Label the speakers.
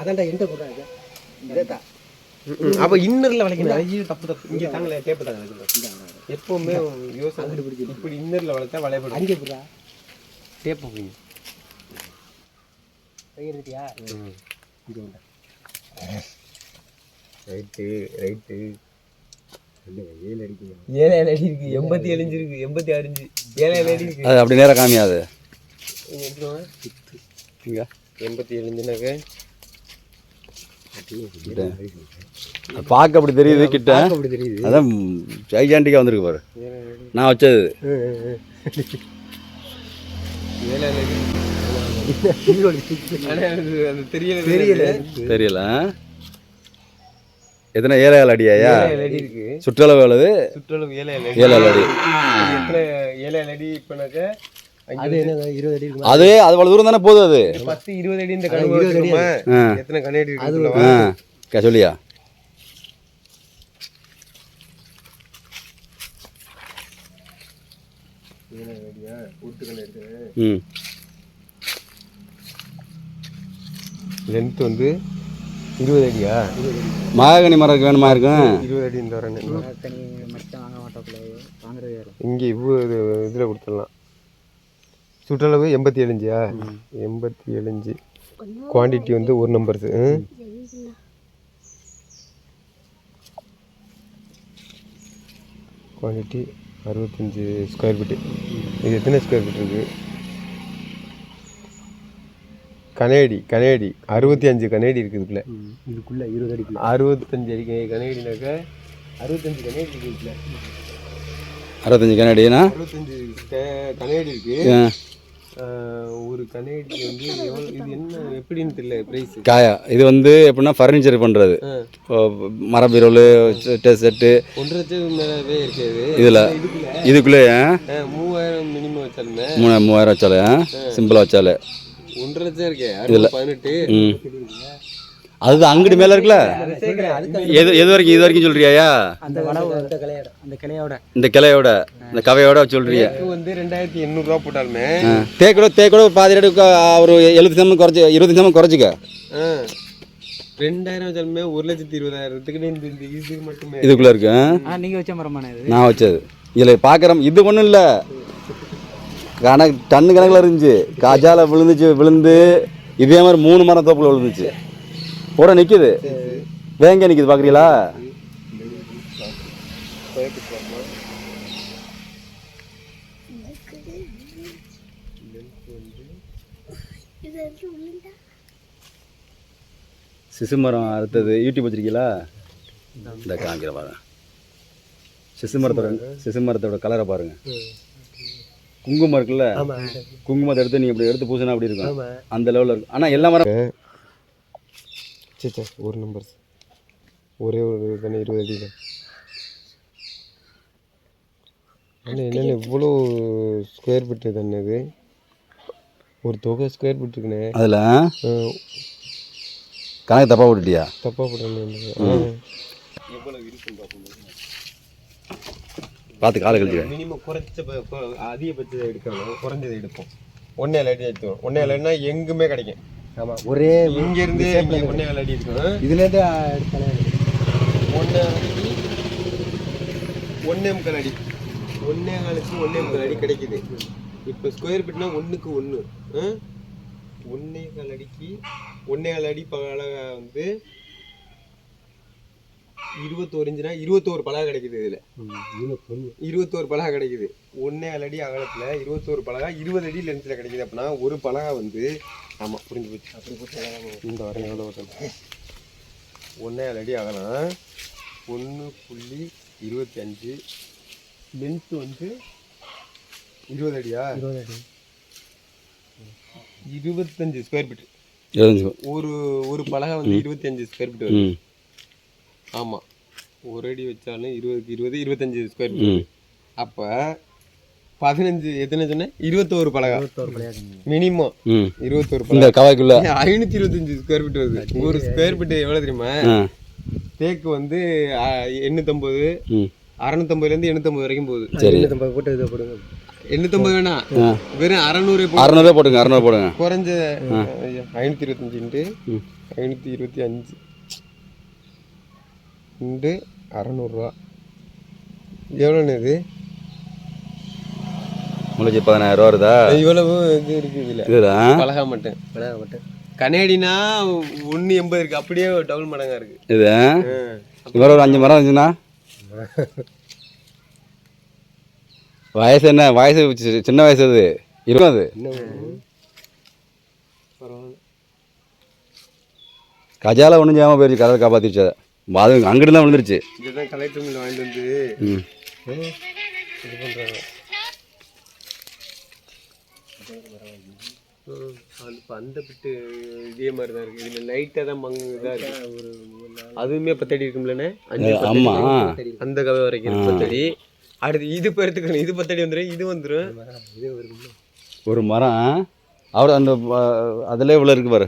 Speaker 1: அதான்டா போடுறாங்க இதேதான்.
Speaker 2: அப்போ இன்னரில் வளைக்கணும்? அது தப்பு தப்பு. இங்கே தாங்களே டேப்பு தாங்க எப்போவுமே யோசனை இப்படி இன்னரில் வளர்த்தா வளையப்படும்
Speaker 1: அங்கே போடுறா.
Speaker 2: டேப்பு போய்
Speaker 1: கையெழுத்தியா? இங்கே உண்டா.
Speaker 2: Right right.
Speaker 1: ஏழு அடிக்கணும்
Speaker 2: ஏழு ஏழு அடி இருக்கு. எண்பத்தி இன்ச்சு இருக்கு. எண்பத்தி இன்ச்சு. ஏழு ஏழு அடி இருக்கு.
Speaker 3: அது அப்படி நேரம் காமியாது.
Speaker 2: எண்பத்தி
Speaker 3: அது பார்க்க அப்படி தெரியுது கிட்ட.
Speaker 2: அப்படி தெரியுது.
Speaker 3: அதான் ஜைஜாண்டிக்காக வந்திருக்கு பாரு. நான் வச்சது.
Speaker 2: தெரியல. தெரியல
Speaker 3: தெரியல ஆ? எத்தனை ஏழை ஏழு அடியாயா சுற்றளவு எவ்வளவு?
Speaker 2: சுற்றளவு ஏழு ஏழு அடி.
Speaker 3: ஏழு ஏழு அடி.
Speaker 2: இது எத்தனை ஏழு ஏழு அடி இப்பனாக்க?
Speaker 1: அது என்ன இருபது அடி இருக்குமா?
Speaker 3: அது அது அவ்வளோ தூரம் தானே போகுது அது?
Speaker 2: பத்து இருபது அடி இந்த கனவு எத்தனை கண்ணாடி
Speaker 3: கே சொல்லியா? ம்.
Speaker 2: லென்த் வந்து இருபது அடியா?
Speaker 3: மகாகனி மரம் வேணுமா இருக்கும்
Speaker 2: இருபது அடி இந்த வரேன் இங்கே இவ்வளோ இதில் கொடுத்துடலாம். சுற்றளவு எண்பத்தி ஏழுஞ்சியா எண்பத்தி ஏழுஞ்சு குவான்டிட்டி வந்து ஒரு நம்பர்ஸு குவான்டிட்டி அறுபத்தஞ்சி ஸ்கொயர் ஃபீட்டு இது எத்தனை ஸ்கொயர் ஃபீட் இருக்குது கனேடி கனேடி. அறுபத்தி அஞ்சு கனேடி இருக்குது இதுக்குள்ள.
Speaker 1: இதுக்குள்ள இருபது அடிக்குள்ள
Speaker 2: அறுபத்தஞ்சு அடி கனேடினாக்க அறுபத்தஞ்சு கனேடி இருக்குது இதுக்குள்ள.
Speaker 3: அறுபத்தஞ்சு கண்ணாடினா
Speaker 2: அறுபத்தஞ்சு கனேடி இருக்கு.
Speaker 3: ஆ,
Speaker 2: ஆஹ் ஒரு கனேடி வந்து இது என்ன எப்படின்னு தெரியல ப்ரைஸ்
Speaker 3: காயா இது வந்து எப்படின்னா ஃபர்னிச்சர் பண்ணுறது மர பீரோல் செட்டு
Speaker 2: ஒன்றரை லட்சம் மேலவே இருக்காது
Speaker 3: இதில்
Speaker 2: இதுக்குள்ள?
Speaker 3: இதுக்குள்ளே
Speaker 2: ஆஹ் மூவாயிரம் மினிமம் வச்சாலுமே?
Speaker 3: மூணு மூவாயிரம் வச்சாலே சிம்பிளாக வச்சாலே.
Speaker 2: ஒன்றரை இருக்கே அறுபது பதினெட்டு.
Speaker 3: ம். அதுதான் அங்கிட்டு மேலே இருக்குல்ல? எது எது வரைக்கும் இது வரைக்கும் சொல்றியாயா?
Speaker 1: அந்த கிளையோட
Speaker 3: இந்த கிளையோட இந்த கவையோட சொல்றியா.
Speaker 2: வந்து ரெண்டாயிரத்தி எண்ணூறுரூவா போட்டாலுமே.
Speaker 3: தேக்கூட தேக்கூட பாதி ரேட்டு ஒரு எழுபது சமம் குறைச்சி இருபது சமம் குறைச்சிக்க.
Speaker 2: ரெண்டாயிரம் வச்சாலுமே ஒரு லட்சத்தி இருபதாயிரத்துக்கு இந்த இந்த இது மட்டுமே.
Speaker 3: இதுக்குள்ளே இருக்கு
Speaker 1: நீங்கள் வச்ச மரமான இது.
Speaker 3: நான் வச்சது. இதில் பார்க்குறோம் இது ஒன்றும் இல்லை. கணக்கு டன்னு கணக்கில் இருந்துச்சு. காஜால விழுந்துச்சு விழுந்து இதே மாதிரி மூணு மரம் தோப்பில் விழுந்துச்சு. கூட நிற்கிது வேங்க நிற்கிது பார்க்குறீங்களா சிசு மரம் அறுத்தது. யூடியூப் வச்சிருக்கீங்களா? இந்த காமிக்கிற பாருங்க சிசு மரத்தோட சிசு மரத்தோட கலரை பாருங்க. குங்குமம் இருக்குல்ல? குங்குமத்தை எடுத்து நீங்க இப்படி எடுத்து பூசினா அப்படி இருக்கும். அந்த லெவலில் இருக்கும். ஆனால் எல்லா மரம்
Speaker 2: சே சே ஒரு நம்பர் ஒரே ஒரு தானே இருபது அடியில். அண்ணா என்னென்ன இவ்வளோ ஸ்கொயர் ஃபீட்டு தானே இது? ஒரு தொகை ஸ்கொயர் ஃபீட் இருக்குண்ணே
Speaker 3: அதில்? கணக்கு தப்பாக விட்டுட்டியா
Speaker 2: தப்பா போட்டேன்
Speaker 3: பார்த்து காலை கழிச்சு
Speaker 2: மினிமம் குறைச்ச அதிகபட்சத்தை எடுக்கணும் குறைஞ்சதை எடுப்போம். ஒன்றே அடி எடுத்துக்கணும். ஒன்றே அடினா எங்குமே கிடைக்கும்.
Speaker 1: ஆமாம் ஒரே
Speaker 2: இங்கேருந்து இங்கே ஒன்றே அடி எடுக்கணும்
Speaker 1: இதுலேருந்து
Speaker 2: ஒன்றே ஒன்றே முக்கால் அடி. ஒன்றே காலுக்கு ஒன்றே முக்கால் அடி கிடைக்குது. இப்போ ஸ்கொயர் ஃபீட்னா ஒன்றுக்கு ஒன்று ஒன்றே கால் அடிக்கு ஒன்றே கால் அடி பலகை வந்து இருபத்தோரு இன்ச்சுனா இருபத்தோரு பலகை கிடைக்குது இதில். இருபத்தோரு பலகை கிடைக்குது. ஒன்றே அடி அகலத்தில் இருபத்தோரு பலகை இருபது அடி லென்த்தில் கிடைக்குது அப்படின்னா ஒரு பலகை வந்து ஆமாம் புரிஞ்சு போச்சு. அப்படி போட்டு இந்த வரேன் எவ்வளோ வரேன் ஒன்றே அடி அகலம் ஒன்று புள்ளி இருபத்தி அஞ்சு லென்த்து வந்து இருபது அடியா?
Speaker 1: இருபது அடி.
Speaker 2: இருபத்தஞ்சு ஸ்கொயர் ஃபீட் ஒரு ஒரு பலகை வந்து இருபத்தி அஞ்சு ஸ்கொயர் ஃபீட் வருது.
Speaker 3: ம்.
Speaker 2: ஆமாம் ஒரு அடி வச்சாலும் இருபதுக்கு இருபது இருபத்தஞ்சு ஸ்கொயர் ஃபீட் அப்போ பதினஞ்சு எத்தனை சொன்னேன்? இருபத்தோரு பலகை. மினிமம் இருபத்தோரு
Speaker 3: இந்த
Speaker 2: பலகை.
Speaker 3: கவாய்க்குள்ள
Speaker 2: ஐநூற்றி இருபத்தஞ்சு ஸ்கொயர் ஃபீட் வருது. ஒரு ஸ்கொயர் ஃபீட் எவ்வளோ தெரியுமா? தேக்கு வந்து
Speaker 3: ம்.
Speaker 2: அறநூத்தம்பதுலேருந்து எண்ணூத்தம்பது வரைக்கும் போகுது.
Speaker 3: சரி.
Speaker 1: போட்டு இதை போடுங்க.
Speaker 2: எண்ணூத்தொம்பது வேணாம் வெறும் அறநூறு
Speaker 3: அறநூறுவா போட்டுங்க அறநூறு போடுங்க.
Speaker 2: குறைஞ்ச ஐநூற்றி இருபத்தஞ்சுண்டு
Speaker 3: ம்.
Speaker 2: ஐநூற்றி இருபத்தி அஞ்சு. இண்டு அறநூறுவா. எவ்வளோண்ணே இது?
Speaker 3: உங்களுக்கு பதினாயிரம் ரூபா வருதா?
Speaker 2: இவ்வளவு இது இருக்கு இதில்.
Speaker 3: இதுதான்
Speaker 2: பலகா மட்டும் பலகா மட்டும் கனேடினா ஒன்று எண்பது இருக்கு. அப்படியே டபுள் மடங்கா இருக்கு.
Speaker 3: இது. இவர ஒரு அஞ்சு மரம் இருந்துச்சுன்னா வயசு என்ன? வயசு சி- சின்ன வயசு அது. இருக்கும் அது கஜால ஒன்றும் செய்யாமல் போயிடுச்சு கதை காப்பாற்றிடுச்சு அதை. அது அங்கிட்டு தான் விழுந்துருச்சு.
Speaker 2: இதுதான் கலெக்டர் மில் வாங்கிட்டு வந்து
Speaker 3: ம்.
Speaker 2: இது பண்ணுறாங்க இப்போ அந்த பிட்டு இதே மாதிரி தான் இருக்குது இதில் லைட்டாக தான் மங்கு இதாக இருக்குது அதுவுமே பத்தடி இருக்கும்லண்ணே? அஞ்சு.
Speaker 3: ஆமாம்
Speaker 2: அந்த கதை வரைக்கும் பத்தடி. அடுத்து இது இப்போ எடுத்துக்கணும் இது பத்தடி வந்துடும் இது வந்துடும்
Speaker 3: ஒரு மரம் அவர் அந்த அதில் இவ்வளோ இருக்கு பாரு.